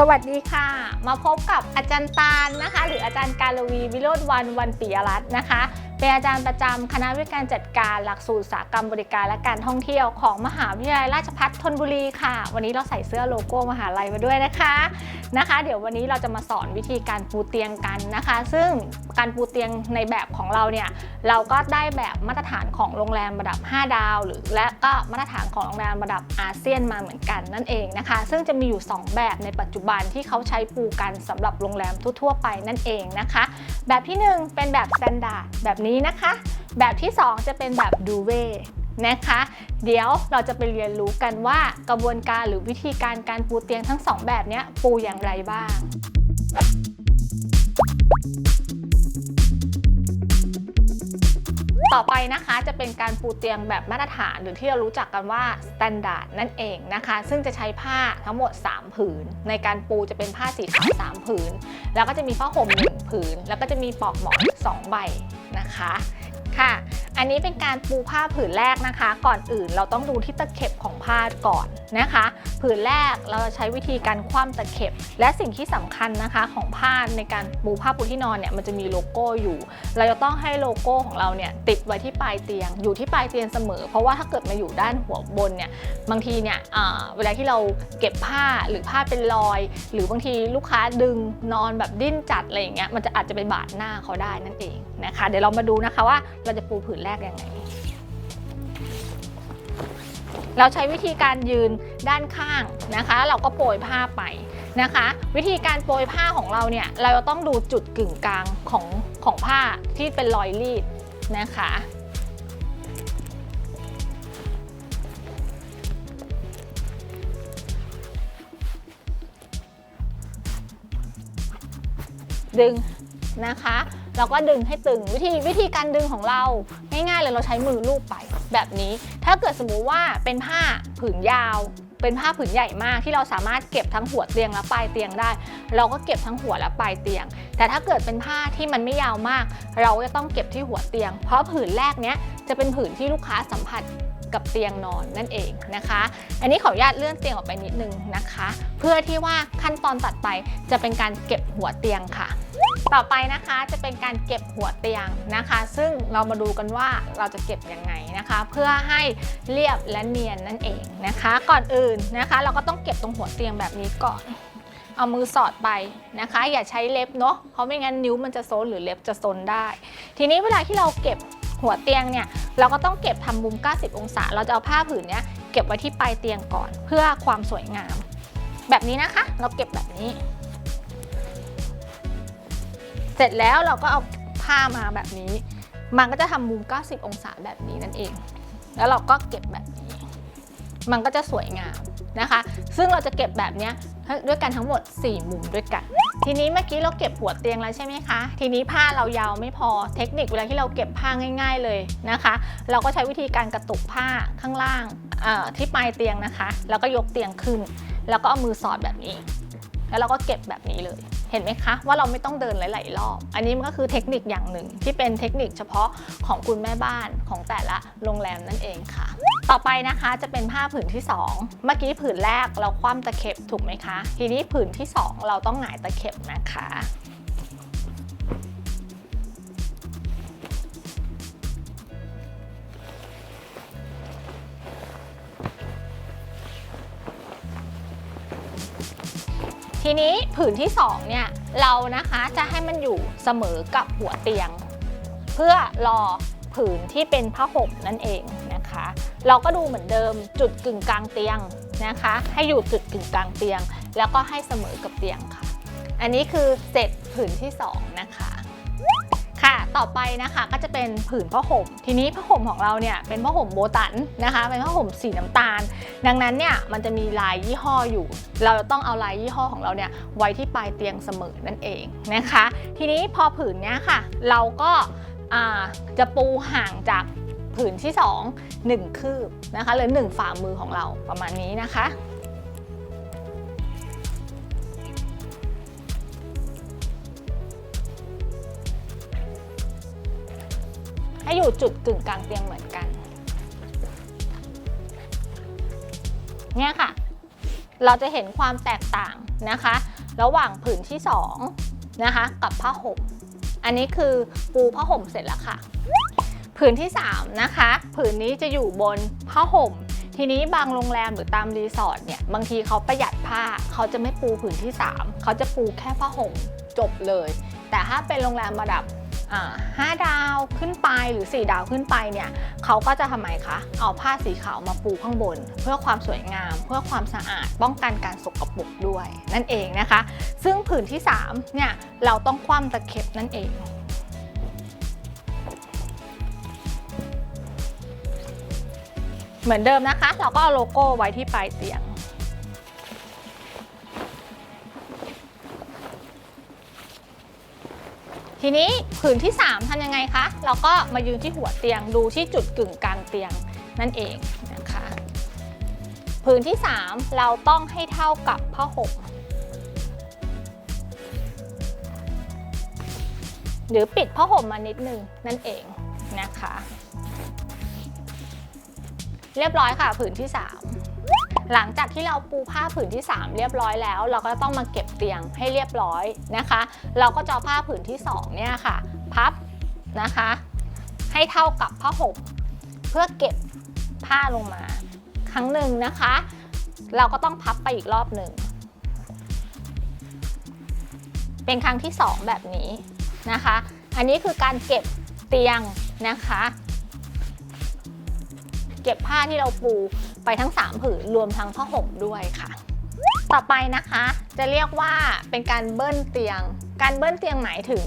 สวัสดีค่ะ มาพบกับอาจารย์ตาลนะคะ หรืออาจารย์การลวีวิโรธวันวันปิยรัตน์นะคะ เป็นอาจารย์ประจำคณะวิทยาการจัดการหลักสูตรสาหกรรมบริการและการท่องเที่ยวของมหาวิทยาลัยราชภัฏธนบุรีค่ะ วันนี้เราใส่เสื้อโลโก้มหาลัยมาด้วยนะคะนะคะ เดี๋ยววันนี้เราจะมาสอนวิธีการปูเตียงกันนะคะ ซึ่งการปูเตียงในแบบของเราเนี่ยเราก็ได้แบบมาตรฐานของโรงแรมระดับ 5 ดาว หรือและก็มาตรฐานของโรงแรมระดับอาเซียนมาเหมือนกันนั่นเองนะคะ ซึ่งจะมีอยู่ 2 แบบในปัจจุบันที่เขาใช้ปูกันสำหรับโรงแรมทั่วๆไปนั่นเองนะคะ แบบที่ 1 เป็นแบบสแตนดาร์ดแบบนี้นะคะ แบบที่ 2 จะเป็นแบบดูเวนะคะ เดี๋ยวเราจะไปเรียนรู้กันว่ากระบวนการหรือวิธีการการปูเตียงทั้ง 2 แบบนี้ปูอย่างไรบ้างต่อไปนะคะจะเป็นการปูเตียงแบบมาตรฐานหรือที่เรารู้จักกันว่า standard นั่นเองนะคะ ซึ่งจะใช้ผ้าทั้งหมด 3 ผืน ในการปูจะเป็นผ้าสีขาว3ผืน แล้วก็จะมีผ้าห่ม1ผืน แล้วก็จะมีปลอกหมอน2ใบ นะคะค่ะ อันนี้เป็นการปูผ้าผืนแรกนะคะ ก่อนอื่นเราต้องดูที่ตะเข็บของผ้าก่อน นะคะ ผืนแรกเราจะใช้วิธีการคว่ำตะเข็บ และสิ่งที่สำคัญนะคะของผ้าในการปูผ้าปูที่นอนเนี่ยมันจะมีโลโก้อยู่ เราจะต้องให้โลโก้ของเราเนี่ยติดไว้ที่ปลายเตียง อยู่ที่ปลายเตียงเสมอ เพราะว่าถ้าเกิดมาอยู่ด้านหัวบนเนี่ยบางทีเนี่ยเวลาที่เราเก็บผ้าหรือผ้าเป็นรอย หรือบางทีลูกค้าดึงนอนแบบดิ้นจัดอะไรอย่างเงี้ยมันจะอาจจะไปบาดหน้าเขาได้นั่นเองนะคะ เดี๋ยวเรามาดูนะคะว่าเราจะปูผืนแรกยังไง เราใช้วิธีการยืนด้านข้างนะคะ เราก็โปรยผ้าไปนะคะ วิธีการโปรยผ้าของเราเนี่ยเราจะต้องดูจุดกึ่งกลางของของผ้าที่เป็นรอยรีดนะคะดึงนะคะ เราก็ดึงให้ตึงวิธีวิธีการดึงของเราง่ายๆเลยเราใช้มือลูบไปแบบนี้ ถ้าเกิดสมมุติว่าเป็นผ้าผืนยาว เป็นผ้าผืนใหญ่มากที่เราสามารถเก็บทั้งหัวเตียงและปลายเตียงได้ เราก็เก็บทั้งหัวและปลายเตียง แต่ถ้าเกิดเป็นผ้าที่มันไม่ยาวมาก เราจะต้องเก็บที่หัวเตียง เพราะผืนแรกเนี้ยจะเป็นผืนที่ลูกค้าสัมผัสกับเตียงนอนนั่นเองนะคะ อันนี้ขออนุญาตเลื่อนเตียงออกไปนิดนึงนะคะ เพื่อที่ว่าขั้นตอนตัดไปจะเป็นการเก็บหัวเตียงค่ะ ต่อไปนะคะจะเป็นการเก็บหัวเตียงนะคะ ซึ่งเรามาดูกันว่าเราจะเก็บยังไงนะคะ เพื่อให้เรียบและเนียนนั่นเองนะคะ ก่อนอื่นนะคะ เราก็ต้องเก็บตรงหัวเตียงแบบนี้ก่อนเอามือสอดไปนะคะ อย่าใช้เล็บเนาะเพราะไม่งั้นนิ้วมันจะโซนหรือเล็บจะโซนได้ ทีนี้เวลาที่เราเก็บหัวเตียงเนี่ยเราก็ต้องเก็บทำมุม 90 องศา เราจะเอาผ้าผืนเนี้ยเก็บไว้ที่ปลายเตียงก่อน เพื่อความสวยงาม แบบนี้นะคะ เราเก็บแบบนี้ เสร็จแล้วเราก็เอาผ้ามาแบบนี้ มันก็จะทำมุม 90 องศาแบบนี้นั่นเอง แล้วเราก็เก็บแบบนี้ มันก็จะสวยงามนะคะ ซึ่งเราจะเก็บแบบนี้ด้วยกันทั้งหมด 4 มุมด้วยกัน ทีนี้เมื่อกี้เราเก็บหัวเตียงแล้วใช่ไหมคะ ทีนี้ผ้าเรายาวไม่พอ เทคนิคเวลาที่เราเก็บผ้าง่าย ๆเลยนะคะ เราก็ใช้วิธีการกระตุกผ้าข้างล่างที่ปลายเตียงนะคะ แล้วก็ยกเตียงขึ้น แล้วก็เอามือสอดแบบนี้ แล้วเราก็เก็บแบบนี้เลย เห็นไหมคะว่าเราไม่ต้องเดินหลาย ๆ รอบ อันนี้มันก็คือเทคนิคอย่างหนึ่ง ที่เป็นเทคนิคเฉพาะของคุณแม่บ้านของแต่ละโรงแรมนั่นเองค่ะ ต่อไปนะคะจะเป็นผ้าผืนที่ 2 เมื่อกี้ผืนแรกเราคว่ำตะเข็บถูกไหมคะ ทีนี้ผืนที่ 2 เราต้องหงายตะเข็บนะคะ ทีนี้ผืนที่2เนี่ยเรานะคะจะให้มันอยู่เสมอกับหัวเตียง เพื่อรอผืนที่เป็นผ้าห่มนั่นเองนะคะ เราก็ดูเหมือนเดิมจุดกึ่งกลางเตียงนะคะ ให้อยู่จุดกึ่งกลางเตียง แล้วก็ให้เสมอกับเตียงค่ะ อันนี้คือเสร็จผืนที่2นะคะ ค่ะ ต่อไปนะคะก็จะเป็นผืนผ้าห่ม ทีนี้ผ้าห่มของเราเนี่ยเป็นผ้าห่มโบตันนะคะ เป็นผ้าห่มสีน้ำตาล ดังนั้นเนี่ยมันจะมีลายยี่ห้ออยู่ เราจะต้องเอาลายยี่ห้อของเราเนี่ยไว้ที่ปลายเตียงเสมอนั่นเองนะคะ ทีนี้พอผืนเนี้ยค่ะ เราก็จะปูห่างจากผืนที่ 2 1 คืบนะคะหรือ 1 ฝ่ามือของเราประมาณนี้นะคะ ให้อยู่จุดกึ่งกลางเตียงเหมือนกัน เนี่ยค่ะ เราจะเห็นความแตกต่างนะคะ ระหว่างผืนที่สองนะคะกับผ้าห่ม อันนี้คือปูผ้าห่มเสร็จแล้วค่ะ ผืนที่3นะคะผืนนี้จะอยู่บนผ้าห่มทีนี้บางโรงแรมหรือตามรีสอร์ทเนี่ยบางทีเขาประหยัดผ้าเขาจะไม่ปูผืนที่ 3 เขาจะปูแค่ผ้าห่มจบเลย แต่ถ้าเป็นโรงแรมระดับ ห้าดาวขึ้นไปหรือ 4 ดาวขึ้นไปเนี่ยเขาก็จะทำไมคะเอาผ้าสีขาวมาปูข้างบน เพื่อความสวยงาม เพื่อความสะอาดป้องกันการสกปรกด้วย นั่นเองนะคะ ซึ่งผืนที่3เนี่ยเราต้องคว่ำตะเข็บนั่นเองเหมือนเดิมนะคะ เราก็เอาโลโก้ไว้ที่ปลายเตียง ทีนี้ผืนที่ 3ทำยังไงคะ เราก็มายืนที่หัวเตียงดูที่จุดกึ่งกลางเตียงนั่นเองนะคะผืนที่ 3 เราต้องให้เท่ากับผ้าห่มหรือปิดผ้าห่มมานิดนึงนั่นเองนะคะ เรียบร้อยค่ะผืนที่ 3 หลังจากที่เราปูผ้าผืนที่ 3 เรียบร้อยแล้ว เราก็ต้องมาเก็บเตียงให้เรียบร้อยนะคะ เราก็จะเอผ้าผืนที่2เนี่ยค่ะ พับนะคะ ให้เท่ากับผ้าห่มเพื่อเก็บผ้าลงมา ครั้งหนึ่งนะคะ เราก็ต้องพับไปอีกรอบหนึ่งเป็นครั้งที่ 2 แบบนี้นะคะ อันนี้คือการเก็บเตียงนะคะ เก็บผ้าที่เราปู ไปทั้ง 3 ผืนรวมทั้งผ้าห่มด้วยค่ะ ต่อไปนะคะจะเรียกว่าเป็นการเบิ้ลเตียง การเบิ้ลเตียงหมายถึง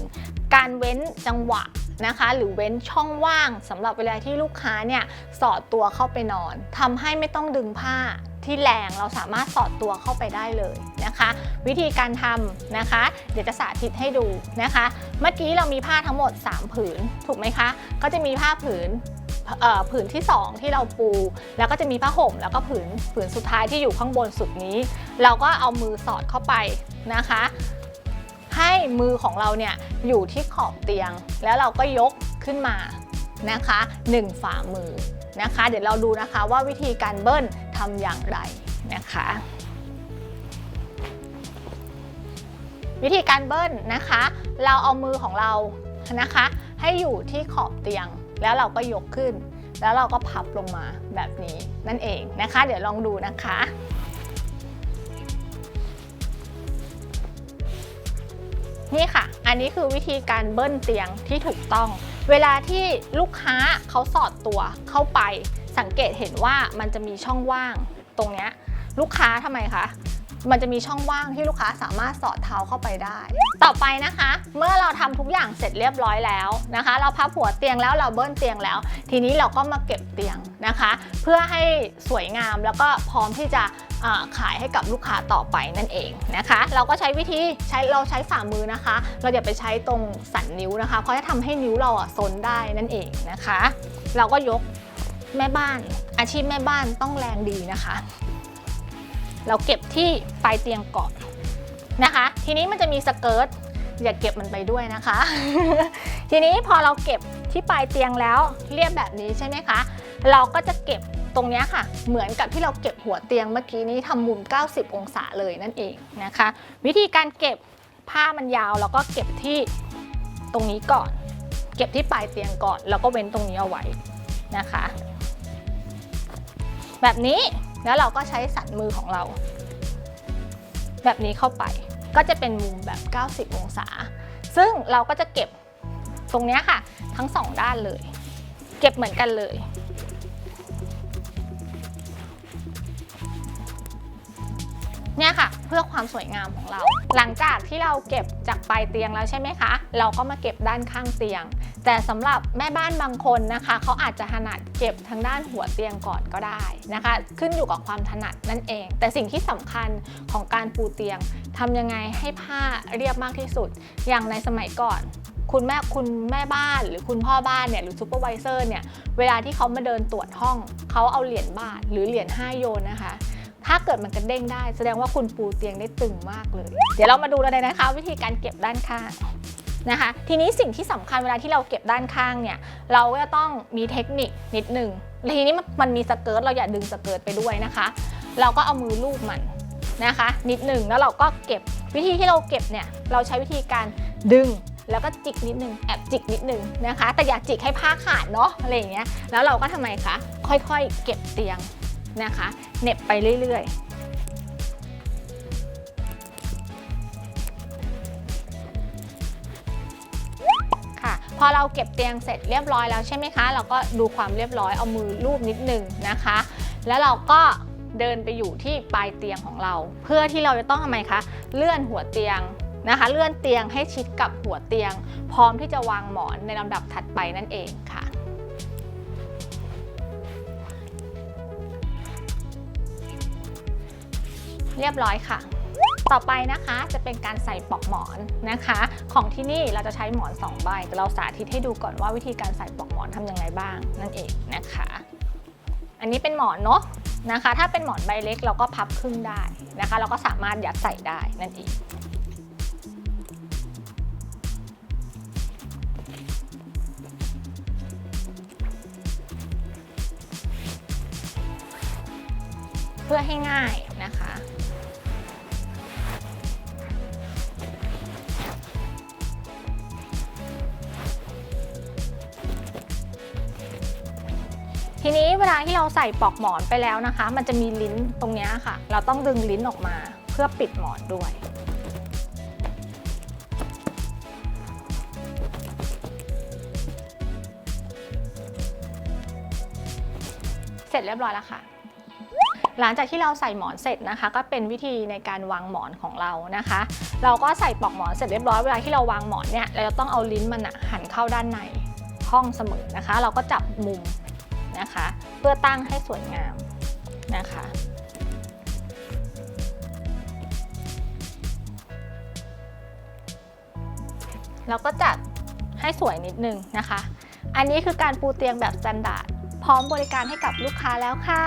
การเว้นจังหวะนะคะ หรือเว้นช่องว่างสำหรับเวลาที่ลูกค้าเนี่ยสอดตัวเข้าไปนอนทำให้ไม่ต้องดึงผ้าที่แรงเราสามารถสอดตัวเข้าไปได้เลยนะคะ วิธีการทำนะคะ เดี๋ยวจะสาธิตให้ดูนะคะ เมื่อกี้เรามีผ้าทั้งหมด 3 ผืนถูกไหมคะ ก็จะมีผ้าผืน ผืนที่ 2 ที่เราปู แล้วก็จะมีผ้าห่ม แล้วก็ผืนผืนสุดท้ายที่อยู่ข้างบนสุดนี้ เราก็เอามือสอดเข้าไปนะคะ ให้มือของเราเนี่ยอยู่ที่ขอบเตียง แล้วเราก็ยกขึ้นมานะคะ1ฝ่ามือนะคะ เดี๋ยวเราดูนะคะว่าวิธีการเบิ้ลทำอย่างไรนะคะ วิธีการเบิ้ลนะคะ เราเอามือของเรานะคะ ให้อยู่ที่ขอบเตียง แล้วเราก็ยกขึ้น แล้วเราก็พับลงมาแบบนี้นั่นเองนะคะ เดี๋ยวลองดูนะคะนี่ค่ะ อันนี้คือวิธีการเบิ้ลเตียงที่ถูกต้อง เวลาที่ลูกค้าเขาสอดตัวเข้าไป สังเกตเห็นว่ามันจะมีช่องว่างตรงนี้ลูกค้าทำไมคะ มันจะมีช่องว่างที่ลูกค้าสามารถสอดเท้าเข้าไปได้ ต่อไปนะคะ เมื่อเราทำทุกอย่างเสร็จเรียบร้อยแล้วนะคะ เราพับหัวเตียงแล้วเราเบิ้ลเตียงแล้ว ทีนี้เราก็มาเก็บเตียงนะคะ เพื่อให้สวยงามแล้วก็พร้อมที่จะขายให้กับลูกค้าต่อไปนั่นเองนะคะ เราก็ใช้วิธีใช้เราใช้ฝ่ามือนะคะ เราอย่าไปใช้ตรงสันนิ้วนะคะ เพราะจะทำให้นิ้วเราอะซนได้นั่นเองนะคะ เราก็ยกแม่บ้าน อาชีพแม่บ้านต้องแรงดีนะคะ เราเก็บที่ปลายเตียงก่อนนะคะ ทีนี้มันจะมีสเกิร์ตอย่าเก็บมันไปด้วยนะคะ ทีนี้พอเราเก็บที่ปลายเตียงแล้วเรียบแบบนี้ใช่ไหมคะ เราก็จะเก็บตรงนี้ค่ะ เหมือนกับที่เราเก็บหัวเตียงเมื่อกี้นี้ทำมุม 90 องศาเลยนั่นเองนะคะ วิธีการเก็บผ้ามันยาวเราก็เก็บที่ตรงนี้ก่อน เก็บที่ปลายเตียงก่อน แล้วก็เว้นตรงนี้เอาไว้นะคะ แบบนี้ แล้วเราก็ใช้สันมือของเรา แบบนี้เข้าไป ก็จะเป็นมุมแบบ 90 องศา ซึ่งเราก็จะเก็บตรงนี้ค่ะ ทั้งสองด้านเลย เก็บเหมือนกันเลย เนี่ยค่ะ เพื่อความสวยงามของเรา หลังจากที่เราเก็บจากปลายเตียงแล้วใช่ไหมคะ เราก็มาเก็บด้านข้างเตียง แต่สำหรับแม่บ้านบางคนนะคะเขาอาจจะถนัดเก็บทางด้านหัวเตียงก่อนก็ได้นะคะ ขึ้นอยู่กับความถนัดนั่นเอง แต่สิ่งที่สำคัญของการปูเตียงทำยังไงให้ผ้าเรียบมากที่สุด อย่างในสมัยก่อนคุณแม่คุณแม่บ้านหรือคุณพ่อบ้านเนี่ยหรือซูเปอร์วิเซอร์เนี่ยเวลาที่เขามาเดินตรวจห้อง เขาเอาเหรียญบาทหรือเหรียญ5โยนนะคะ ถ้าเกิดมันกระเด้งได้ แสดงว่าคุณปูเตียงได้ตึงมากเลย เดี๋ยวเรามาดูเลยนะคะ วิธีการเก็บด้านข้าง นะคะ ทีนี้สิ่งที่สำคัญเวลาที่เราเก็บด้านข้างเนี่ย เราก็จะต้องมีเทคนิคนิดหนึ่งทีนี้มันมีสเกิร์ตเราอย่าดึงสเกิร์ตไปด้วยนะคะ เราก็เอามือลูบมันนะคะ นิดหนึ่งแล้วเราก็เก็บวิธีที่เราเก็บเนี่ยเราใช้วิธีการดึงแล้วก็จิกนิดนึงแอบจิกนิดนึงนะคะ แต่อย่าจิกให้ผ้าขาดเนาะอะไรอย่างเงี้ยแล้วเราก็ทำไมคะค่อยๆ เก็บเตียงนะคะเน็บไปเรื่อยๆ อเราเก็บเตียงเสร็จเรียบร้อยแล้วใช่ไหมคะ เราก็ดูความเรียบร้อยเอามือลูบนิดนึงนะคะ แล้วเราก็เดินไปอยู่ที่ปลายเตียงของเรา เพื่อที่เราจะต้องทำไมคะเลื่อนหัวเตียงนะคะ เลื่อนเตียงให้ชิดกับหัวเตียง พร้อมที่จะวางหมอนในลำดับถัดไปนั่นเองค่ะเรียบร้อยค่ะ ต่อไปนะคะจะเป็นการใส่ปลอกหมอนนะคะ ของที่นี่เราจะใช้หมอน 2 ใบแต่เราสาธิตให้ดูก่อนว่าวิธีการใส่ปลอกหมอนทำยังไงบ้างนั่นเองนะคะ อันนี้เป็นหมอนเนาะนะคะ ถ้าเป็นหมอนใบเล็กเราก็พับครึ่งได้นะคะ เราก็สามารถยัดใส่ได้นั่นเองเพื่อให้ง่ายนะคะ ที่เราใส่ปลอกหมอนไปแล้วนะคะ มันจะมีลิ้นตรงนี้ค่ะ เราต้องดึงลิ้นออกมาเพื่อปิดหมอนด้วย เสร็จเรียบร้อยแล้วค่ะ หลังจากที่เราใส่หมอนเสร็จนะคะ ก็เป็นวิธีในการวางหมอนของเรานะคะ เราก็ใส่ปลอกหมอนเสร็จเรียบร้อยเวลาที่เราวางหมอนเนี่ยเราจะต้องเอาลิ้นมันหันเข้าด้านในห้องเสมอนะคะ เราก็จับมุมนะคะ พื่อตั้งให้สวยงามนะคะ แล้วก็จัดให้สวยนิดนึงนะคะ อันนี้คือการปูเตียงแบบสแตนดาร์ดพร้อมบริการให้กับลูกค้าแล้วค่ะ